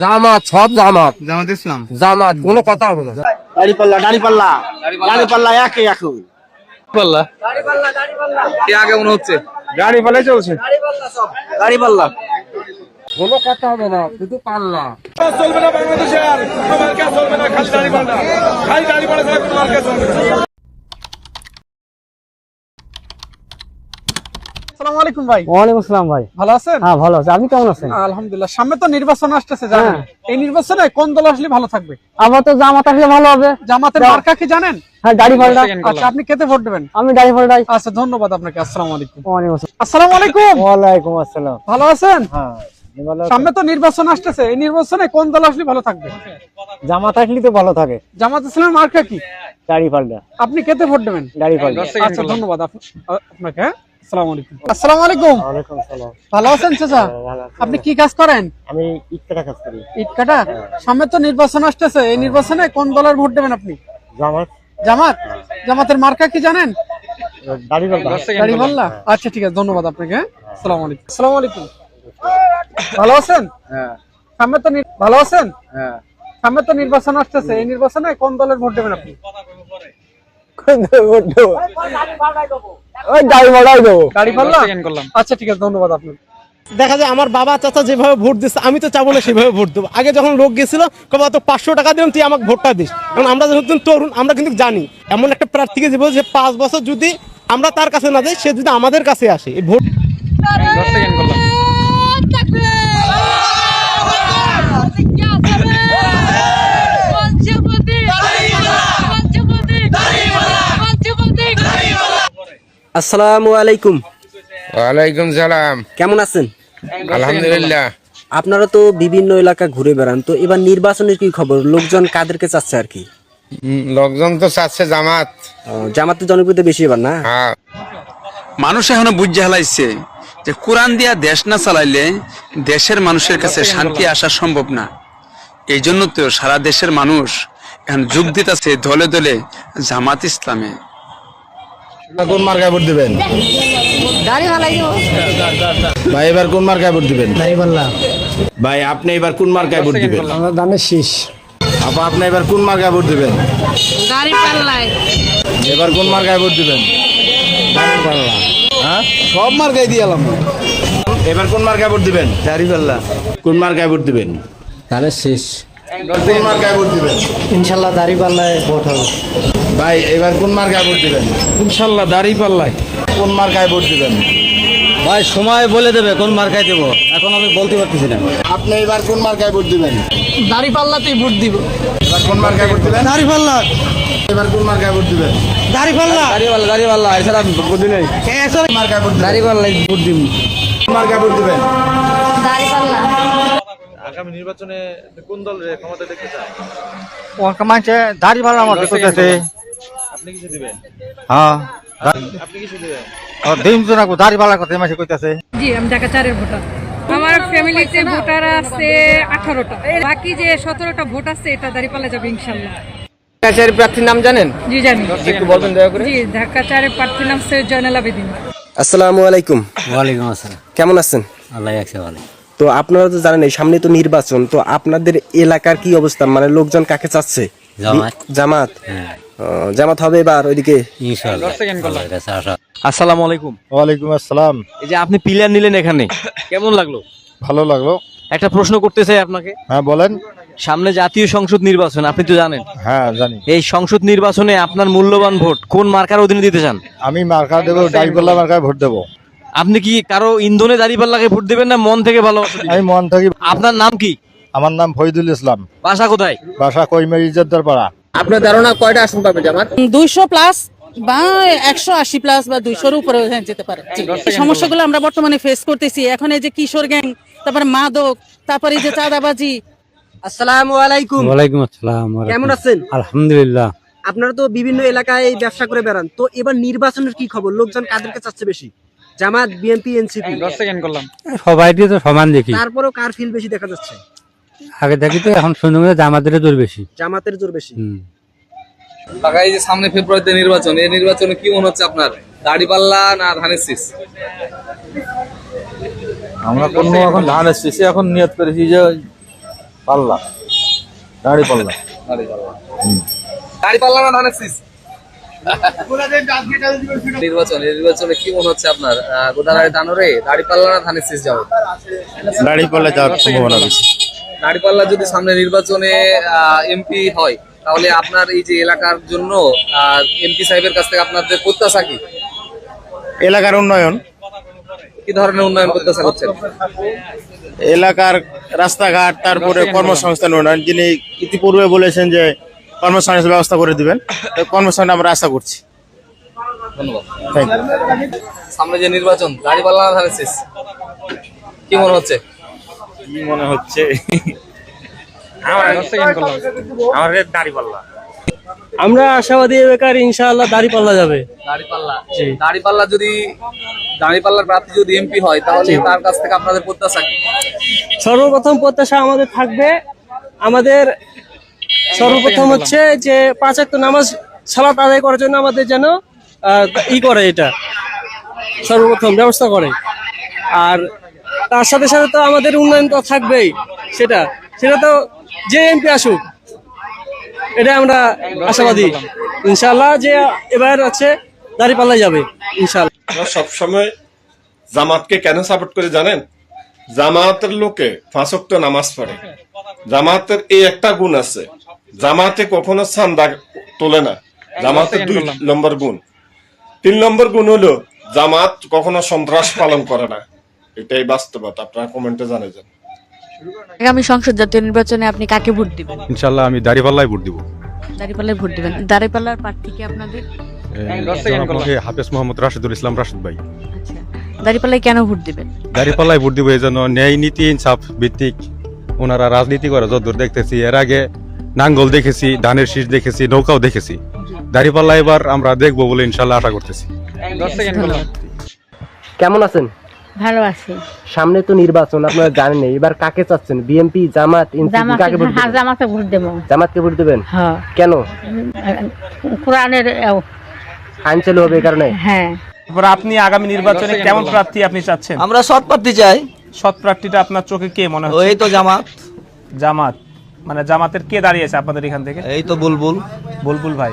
জামাত সব জামাত। জামাত ইসলাম। জামাত কোনো কথা হবে না। দাড়ি পাল্লা দাড়ি পাল্লা দাড়ি পাল্লা একই একই পাল্লা কে আগে মনে হচ্ছে? গাড়ি পাল্লাই চলছে দাড়ি পাল্লা কোনো কথা হবে না শুধু পাল্লা। চলবে না বাংলাদেশে আর। কোনো মার্কা চলবে না খালি দাড়ি পাল্লা খালি দাড়ি পাল্লা ছাড়া কোনো মার্কা চলবে না। আসসালামু আলাইকুম ভাই। ওয়ালাইকুম আসসালাম ভাই। ভালো আছেন? হ্যাঁ ভালো আছে। আপনি কেমন আছেন? আলহামদুলিল্লাহ। সামনে তো নির্বাচন আসতেছে জানেন। এই নির্বাচনে কোন দল আসলে ভালো থাকবে? আমার তো জামাত আসলে ভালো হবে। জামাতের মার্কা কি জানেন? হ্যাঁ গাড়ি পাল্টা আচ্ছা আপনি কেতে ভোট দেবেন? আমি গাড়ি পাল্টাই আচ্ছা ধন্যবাদ আপনাকে। আসসালামু আলাইকুম। ওয়ালাইকুম আসসালাম। আসসালামু আলাইকুম। ওয়ালাইকুম আসসালাম। ভালো আছেন? হ্যাঁ সামনে তো নির্বাচন আসতেছে। এই নির্বাচনে কোন দল আসলে ভালো থাকবে? জামাত আসলে তো ভালো থাকে। জামাত ইসলামের মার্কা কি? গাড়ি পাল্টা আপনি কেতে ভোট দেবেন? গাড়ি পাল্টা আচ্ছা ধন্যবাদ। আপনাকে হ্যাঁ? আসসালামু আলাইকুম। আসসালামু আলাইকুম। ওয়ালাইকুম আসসালাম। ভালো আছেন চাচা? আপনি কি কাজ করেন? আমি ইটকাটা কাজ করি। ইট কাটা? সামনে তো নির্বাচন আসতেছে। এই নির্বাচনে কোন দলের ভোট দেবেন আপনি? জামাত। জামাত? জামাতের মার্কা কি জানেন? গাড়ি পাল্টা গাড়ি বললা আচ্ছা ঠিক আছে ধন্যবাদ আপনাকে হ্যাঁ? আসসালামু আলাইকুম। আসসালামু আলাইকুম। ভালো আছেন? সামনে তো ভালো আছেন? সামনে তো নির্বাচন আসতেছে। এই নির্বাচনে কোন দলের ভোট দেবেন আপনি? ওই গাড়ি পাল্টাই দেবো গাড়ি পাল্লা আচ্ছা ঠিক আছে ধন্যবাদ আপনাকে। দেখা যায় আমার বাবা চাচা যেভাবে ভোট দিচ্ছে আমি তো চাবো না সেভাবে ভোট দেবো। আগে যখন লোক গেছিল কবে তো পাঁচশো টাকা দিলাম তুই আমাকে ভোটটা দিস। কারণ আমরা যখন তরুণ আমরা কিন্তু জানি। এমন একটা প্রার্থীকে দিব যে পাঁচ বছর যদি আমরা তার কাছে না যাই সে যদি আমাদের কাছে আসে এই ভোট আসসালামু আলাইকুম। ওয়ালাইকুম সালাম। কেমন আছেন? আলহামদুলিল্লাহ। আপনারা তো বিভিন্ন এলাকা ঘুরে বেড়ান তো এবার নির্বাচনের কি খবর? লোকজন কাদেরকে চাচ্ছে আর কি? লোকজন তো চাচ্ছে জামাত। জামাতের জনপ্রিয়তা বেশি এবার না? হ্যাঁ। মানুষ এখনও বুঝে হালাইছে যে কোরআন দিয়া দেশ না চালাইলে দেশের মানুষের কাছে শান্তি আসা সম্ভব না। এই জন্য তো সারা দেশের মানুষ এখন যোগ দিতেছে দলে দলে জামাত ইসলামে। কোন মার্কায় ভোট দিবেন? ভাই এবার কোন মার্কায় ভোট দিবেন? ভাই আপনি এবার কোন মার্কায় ভোট দিবেন? আমরা দানের শীষ। আপা আপনি এবার কোন মার্কায় ভোট দিবেন? এবার কোন মার্কায় ভোট দিবেন? হ্যাঁ? সব মার্কায় দিয়ে এলাম। এবার কোন মার্কায় ভোট দিবেন? চারিপাল্লা কোন মার্কায় ভোট দিবেন? দানের শীষ। কোন মার্কায় ভোট দিবেন? ইনশাল্লাহ দাড়ি পাল্লায় ভোট হবে। ভাই এবার কোন মার্কায় ভোট দিবেন? ইনশাল্লাহ দাড়ি পাল্লায়। কোন মার্কায় ভোট দিবেন? ভাই সময় বলে দেবে কোন মার্কায় দেবো। এখন আমি বলতে পারতেছি না। আপনি এবার কোন মার্কায় ভোট দিবেন? দাড়ি পাল্লাতেই ভোট দিব। এবার কোন মার্কায় ভোট দিবেন? দাড়ি পাল্লা। এবার কোন মার্কায় ভোট দিবেন? দাড়ি পাল্লা। দাড়ি পাল্লা দাড়ি পাল্লা এছাড়া বুদ্ধি নেই। কোন মার্কায় ভোট দিবেন? দাড়ি পাল্লাই ভোট দিব কোন মার্কায় ভোট দিবেন? দাড়ি পাল্লা। ওর মানছে দাড়ি পাল্লা আমার হ্যাঁ। আপনি কিছু দিবেন? দিন তো রাখব দাড়ি পাল্লা করতে মাসে কইতাছে। জি আমি ঢাকা চারের ভোটার। আমার ফ্যামিলিতে ভোটার আছে আঠারোটা। বাকি যে সতেরোটা ভোট আছে এটা দাঁড়িয়ে যাবে ইনশাল্লাহ। কাছারি প্রার্থীর নাম জানেন? জি জানি। একটু বলবেন দয়া করে। জি ঢাকা প্রার্থীর নাম সৈয়দ জয়নাল আবেদিন। আসসালামু আলাইকুম। ওয়ালাইকুম আসসালাম। কেমন আছেন? আল্লাহ একশো ভালো। তো আপনারা তো জানেন এই সামনে তো নির্বাচন তো আপনাদের এলাকার কি অবস্থা? মানে লোকজন কাকে চাচ্ছে? জামাত। জামাত। হ্যাঁ। জামাত হবে এবার ওইদিকে। আসসালামু আলাইকুম। ওয়ালাইকুম আসসালাম। এই যে আপনি প্লেয়ার নিলেন এখানে কেমন লাগল? ভালো লাগল। একটা প্রশ্ন করতে চাই আপনাকে। হ্যাঁ বলেন। সামনে জাতীয় সংসদ নির্বাচন আপনি তো জানেন। হ্যাঁ জানি। এই সংসদ নির্বাচনে আপনার মূল্যবান ভোট কোন মার্কার অধীনে দিতে চান? আমি মার্কা দেবো ডাইপাল্লা মার্কায় ভোট দেবো। আপনি কি কারও ইন্ধনে দাঁড়িপাল্লাকে ভোট দিবেন না মন থেকে ভালো আমি মন থেকে আপনার নাম কি? আমার নাম ফরিদুল ইসলাম। বাসা কোথায়? বাসা কৈমের ইজ্জতদার পাড়া আপনার ধারণা কয়টা আসন পাবে জামাত? দুইশো প্লাস বা একশো আশি প্লাস বা দুইশোর উপরে হ্যাঁ, যেতে পারে। সমস্যাগুলো আমরা বর্তমানে ফেস করতেছি। এখন এই যে কিশোর গ্যাং তারপরে মাদক তারপরে যে চাঁদাবাজি। আসসালামু আলাইকুম। ওয়ালাইকুম আসসালাম কেমন আছেন? আলহামদুলিল্লাহ। আপনারা তো বিভিন্ন এলাকায় ব্যবসা করে বেড়ান। তো এবার নির্বাচনের কি খবর? লোকজন কাদেরকে চাচ্ছে বেশি? Jamaat BNP NCP? সবাই তো সমান দেখি। তারপরেও কার ফিল বেশি দেখা যাচ্ছে? আগে দেখি তো এখন শুনতে জামাতের জোর বেশি। জামাতের জোর বেশি। ঢাকা এই যে সামনে ফেব্রুয়ারিতে নির্বাচন এই নির্বাচনে কি মনে হচ্ছে আপনার? দাড়িপাল্লা না ধানের শীষ? আমরা কোনো এখন ধান এসেছি এখন নিয়ত করেছি যে পাল্লা দাড়ি পাল্লা দাড়ি পাল্লা না ধানের শীষ? নির্বাচন নির্বাচনে কি মনে হচ্ছে আপনার? গোদাগাড়ি দানোরে দাড়ি পাল্লা না ধানের শীষ যাবে? দাড়ি পাল্লা যাওয়ার সম্ভাবনা বেশি। দাঁড়িপাল্লা যদি সামনে নির্বাচনে এমপি হয় তাহলে আপনার এই যে এলাকার জন্য এমপি সাহেবের কাছ থেকে আপনাদের প্রত্যাশা কি? এলাকার উন্নয়ন। কি ধরনের উন্নয়ন প্রত্যাশা করছেন? এলাকার রাস্তাঘাট তারপরে কর্মসংস্থান উন্নয়ন। যিনি ইতিপূর্বে বলেছেন যে কর্মসংস্থান ব্যবস্থা করে দিবেন কর্মসংস্থান আমরা আশা করছি। ধন্যবাদ। সামনে যে নির্বাচন দাঁড়িপাল্লা না ধানের শীষ? কি মনে হচ্ছে? কি মনে হচ্ছে? আমার দাড়ি পাল্লা। আমরা আশাবাদী বেকার ইনশাআল্লাহ দাড়ি পাল্লা যাবে। দাঁড়িপাল্লা দাঁড়িপাল্লা যদি দাঁড়িপাল্লার প্রার্থী যদি এমপি হয় তাহলে তার কাছ থেকে আপনাদের প্রত্যাশা কি? সর্বপ্রথম প্রত্যাশা আমাদের থাকবে আমাদের সর্বপ্রথম হচ্ছে যে পাঁচ একটা নামাজ সালাত আদায় করার জন্য আমাদের যেন আহ, ই করে এটা। সর্বপ্রথম ব্যবস্থা করে। আর তার সাথে সাথে তো আমাদের উন্নয়ন তো থাকবেই, সেটা। সেটা তো যে এমপি আসুক এটা আমরা আশাবাদী। ইনশাল্লাহ যে এবার আছে দাঁড়িপাল্লা যাবে ইনশাল্লাহ সবসময় জামাতকে কেন সাপোর্ট করে জানেন? জামাতের লোকে ফাঁসক্ত নামাজ পড়ে। জামাতের এই একটা গুণ আছে, জামাতে কখনো চান্দা তোলে না। জামাতের দুই নম্বর গুণ। তিন নম্বর গুণ হলো, জামাত কখনো সন্ত্রাস পালন করে না। এটাই বাস্তবতা আপনারা কমেন্টে জানিয়ে যান আগামী সংসদ জাতীয় নির্বাচনে আপনি কাকে ভোট দিবেন? ইনশাল্লাহ আমি দাড়ি পাল্লাই ভোট দিব। দাঁড়িপাল্লায় ভোট দিবেন। দাঁড়িপাল্লার প্রার্থী কি আপনাদের? হাফেজ মোহাম্মদ রাশিদুল ইসলাম রাশিদ ভাই। আচ্ছা। দাঁড়িপাল্লায় কেন ভোট দিবেন? দাড়িপাল্লাই ভোট দিব এই জন্য ন্যায় নীতি ইনসাফ ভিত্তিক ওনারা রাজনীতি করে। যতদূর দেখতেছি এর আগে নাঙ্গল দেখেছি ধানের শীষ দেখেছি নৌকাও দেখেছি। দাড়ি পাল্লা এবার আমরা দেখব বলে ইনশাল্লাহ আশা করতেছি। কেমন আছেন? ভালো আছি সামনে তো নির্বাচন আপনারা জানেন এবার কাকে চাচ্ছেন? বিএনপি জামাত এনসিপি কাকে ভোট দিবেন? জামাতে ভোট দেবো। জামাতকে ভোট দেবেন? হ্যাঁ। কেন? কোরআনের আইন চালু হবে এই কারণে? হ্যাঁ। এবার আপনি আগামী নির্বাচনে কেমন প্রার্থী আপনি চাচ্ছেন? আমরা সৎ প্রার্থী চাই। সৎ প্রার্থীটা আপনার চোখে কে মনে হয় এই তো জামাত। জামাত। মানে জামাতের কে দাঁড়িয়েছে আপনাদের এখান থেকে? এই তো বুলবুল। বুলবুল ভাই।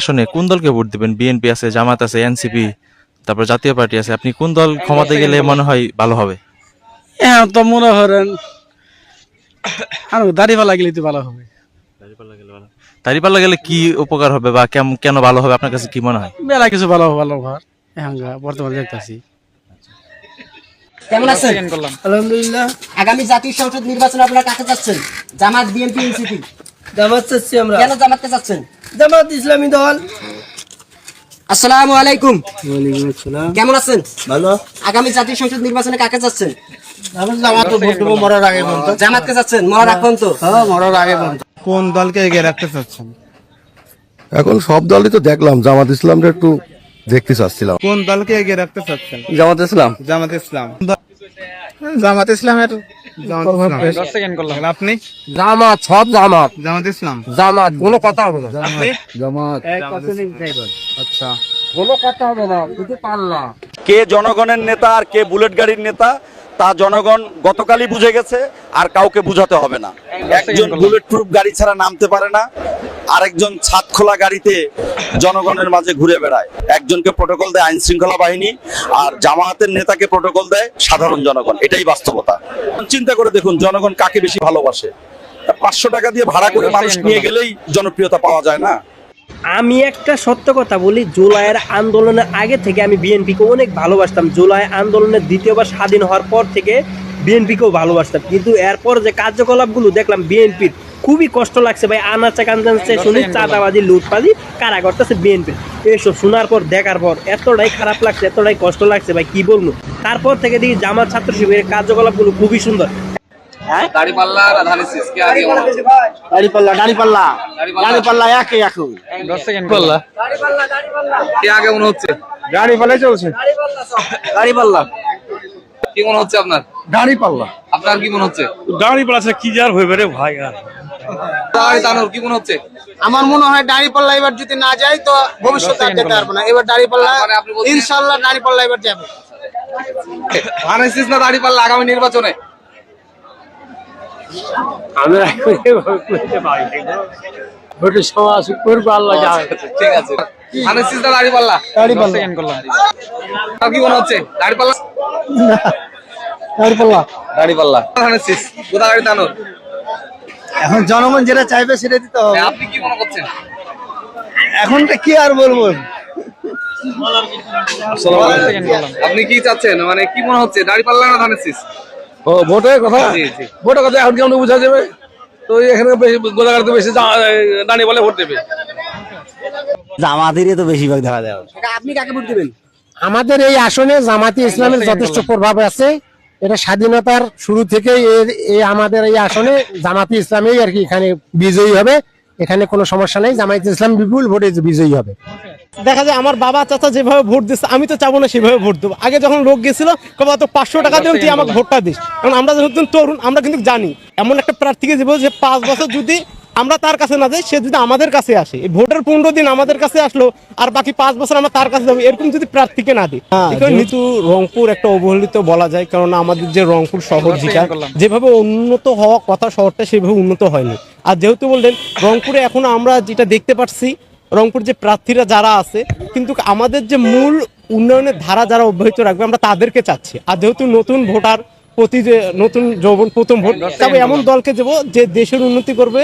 আসলে কোন দলকে ভোট দিবেন? বিএনপি আছে জামাত আছে এনসিপি তারপর জাতীয় পার্টি আছে আপনি কোন দল ক্ষমতায় গেলে মনে হয় ভালো হবে? হ্যাঁ তো মনে করেন আর দাড়িপাল্লা গেলে তো ভালো হবে। দাঁড়িপাল্লা গেলে কি উপকার হবে বা কেম- কেন ভালো হবে? আপনার কাছে কি মনে হয়? মেলা কিছু ভালো ভালো ঘর বর্তমানে দেখতেছি। কেমন আছেন? আলহামদুলিল্লাহ। আগামী জাতীয় সংসদ নির্বাচনে আপনারা কাকে চাচ্ছেন? জামাত বিএনপি এনসিপি? জামাত চাচ্ছি আমরা। কেন জামাতকে চাচ্ছেন? জামাত ইসলামী দল। আসসালামু আলাইকুম। কেমন আছেন? ভালো। আগামী জাতীয় সংসদ নির্বাচনে কাকে যাচ্ছেন? মরার আগে পর্যন্ত। জামাতকে যাচ্ছেন মরার আগ পর্যন্ত? হ্যাঁ মরার আগে পর্যন্ত। কোন দলকে এগিয়ে রাখতে চাচ্ছেন? এখন সব দলই তো দেখলাম জামাত ইসলামটা একটু দেখতে চাচ্ছিলাম। কোন দলকে এগিয়ে রাখতে চাচ্ছেন? জামাত ইসলাম। জামাত ইসলাম। জামাত ইসলামের আপনি? জামাত সব জামাত। জামাত ইসলাম। জামাত কোনো কথা হবে না। জামাত। আচ্ছা। কোনো কথা হবে না শুধু পাল্লা কে জনগণের নেতা আর কে বুলেট গাড়ির নেতা তা জনগণ গতকালই বুঝে গেছে আর কাউকে বুঝাতে হবে না। একজন বুলেট প্রুফ গাড়ি ছাড়া নামতে পারে না আরেকজন ছাদ খোলা গাড়িতে জনগণের মাঝে ঘুরে বেড়ায়। একজনকে প্রোটোকল দেয় আইন শৃঙ্খলা বাহিনী, আর জামায়াতের নেতাকে প্রোটোকল দেয় সাধারণ জনগণ। এটাই বাস্তবতা। চিন্তা করে দেখুন, জনগণ কাকে বেশি ভালোবাসে। পাঁচশো টাকা দিয়ে ভাড়া করে মানুষ নিয়ে গেলেই জনপ্রিয়তা পাওয়া যায় না। আমি একটা সত্য কথা বলি, জুলাইয়ের আন্দোলনের আগে থেকে আমি বিএনপিকে অনেক ভালোবাসতাম। জুলাই আন্দোলনের দ্বিতীয়বার স্বাধীন হওয়ার পর থেকে বিএনপিকেও ভালোবাসতাম। কিন্তু এরপর যে কার্যকলাপগুলো দেখলাম বিএনপির খুবই কষ্ট লাগছে ভাই আনাচে কান্দাচ্ছে শুনি চাঁদাবাজি লুটপাজি কারা করতেছে বিএনপির এইসব শোনার পর দেখার পর এতটাই খারাপ লাগছে এতটাই কষ্ট লাগছে ভাই কি বলব? তারপর থেকে দেখি জামাত ছাত্র শিবিরের কার্যকলাপগুলো খুবই সুন্দর। না ধানের শীষ কে মনে হচ্ছে দাড়িপাল্লা দাড়িপাল্লা। দাঁড়িপাল্লা। দাড়িপাল্লা একে এখন। মনে হচ্ছে? দাড়িপাল্লাই চলছে। দাড়িপাল্লা কি মনে হচ্ছে আপনার? দাড়ি পাল্লা আপনার কি মনে হচ্ছে? দাড়ি পাল্লা কি যার হইবে রে ভাই আর? দানোর কি মনে হচ্ছে? আমার মনে হয় দাড়ি পাল্লা এবার যদি না যায় তো ভবিষ্যতে আর যেতে পারব না। এবার মানে ইনশাল্লাহ দাড়ি পাল্লা এবার যাবে। না দাঁড়িপাল্লা আগামী নির্বাচনে। আমরা ভোটের সময় আসুক করব আল্লাহ ঠিক আছে। না কি মনে হচ্ছে? দাঁড়িপাল্লা শীষ গোদা গাড়ি টানোর এখন জনগণ যেটা চাইবে সেটা দিতে হবে। আপনি কি মনে করছেন? এখনটা কি আর বলব? আপনি কি চাচ্ছেন? মানে কি মনে হচ্ছে? দাড়ি পাল্লা না ধানের শীষ? ও ভোটের কথা? জি জি। ভোটের কথা এখন কেমন বোঝা যাবে? তো এখানে গোদাগাড়িতে বেশি দাঁড়িয়ে বলে ভোট দেবে। জামাতেরই তো বেশিরভাগ দেখা যায়। আপনি কাকে ভোট দেবেন? আমাদের এই আসনে জামাতি ইসলামের যথেষ্ট প্রভাব আছে। এটা স্বাধীনতার শুরু থেকে এই আমাদের এই আসনে জামাতি ইসলামই আর কি এখানে বিজয়ী হবে। এখানে কোনো সমস্যা নেই, জামায়াত ইসলাম বিপুল ভোটে বিজয়ী হবে। দেখা যায় আমার বাবা চাচা যেভাবে ভোট দিচ্ছে আমি তো চাবো না সেভাবে ভোট দেবো। আগে যখন লোক গেছিল তো পাঁচশো টাকা দিলাম তুই আমাকে ভোটটা দিস। কারণ আমরা যখন তরুণ, আমরা কিন্তু জানি। এমন একটা প্রার্থীকে দেবো যে পাঁচ বছর যদি আমরা তার কাছে না যাই সে যদি আমাদের কাছে আসে এই ভোটের পনেরো দিন আমাদের কাছে আসলো আর বাকি পাঁচ বছর আমরা তার কাছে যাব এরকম যদি প্রার্থীকে না দিই। কিন্তু রংপুর একটা অবহেলিত বলা যায় কারণ আমাদের যে রংপুর শহর যেটা যেভাবে উন্নত হওয়া কথা শহরটা সেভাবে উন্নত হয়নি। আর যেহেতু বললেন রংপুরে এখনও আমরা যেটা দেখতে পাচ্ছি রংপুর যে প্রার্থীরা যারা আছে কিন্তু আমাদের যে মূল উন্নয়নের ধারা যারা অব্যাহত রাখবে আমরা তাদেরকে চাচ্ছি। আর যেহেতু নতুন ভোটার প্রতি যে নতুন যৌবন প্রথম ভোট তবে এমন দলকে দেবো যে দেশের উন্নতি করবে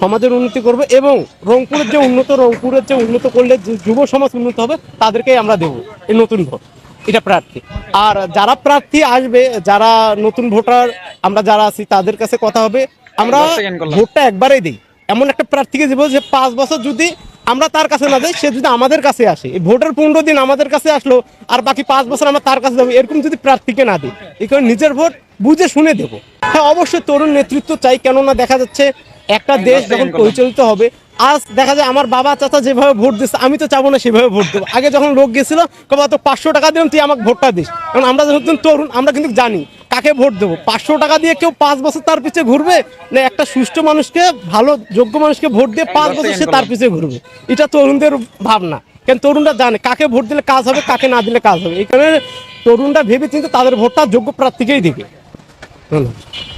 সমাজের উন্নতি করবে এবং রংপুরের যে উন্নত রংপুরের যে উন্নত করলে যুব সমাজ উন্নত হবে তাদেরকেই আমরা দেবো এই নতুন ভোট। এটা প্রার্থী। আর যারা প্রার্থী আসবে যারা নতুন ভোটার আমরা যারা আছি তাদের কাছে কথা হবে। আমরা ভোটটা একবারেই দিই। এমন একটা প্রার্থীকে দেবো যে পাঁচ বছর যদি আমরা তার কাছে না যাই সে যদি আমাদের কাছে আসে এই ভোটের পনেরো দিন আমাদের কাছে আসলো আর বাকি পাঁচ বছর আমরা তার কাছে যাব এরকম যদি প্রার্থীকে না দিই এই কারণে নিজের ভোট বুঝে শুনে দেবো। হ্যাঁ অবশ্যই তরুণ নেতৃত্ব চাই কেননা দেখা যাচ্ছে একটা দেশ যখন পরিচালিত হবে আজ দেখা যায় আমার বাবা চাচা যেভাবে ভোট দিচ্ছে আমি তো চাবো না সেভাবে ভোট দেবো। আগে যখন লোক গেছিল কবে তো পাঁচশো টাকা দিলাম তুই আমাকে ভোটটা দিস। কারণ আমরা যখন তরুণ আমরা কিন্তু জানি কাকে ভোট দেবো। পাঁচশো টাকা দিয়ে কেউ পাঁচ বছর তার পিছিয়ে ঘুরবে? না একটা সুষ্ঠু মানুষকে ভালো যোগ্য মানুষকে ভোট দিয়ে পাঁচ বছর সে তার পিছিয়ে ঘুরবে। এটা তরুণদের ভাবনা। কেন তরুণরা জানে কাকে ভোট দিলে কাজ হবে কাকে না দিলে কাজ হবে। এই কারণে তরুণরা ভেবে চিন্তে তাদের ভোটটা যোগ্য প্রার্থীকেই দেবে। ধন্যবাদ।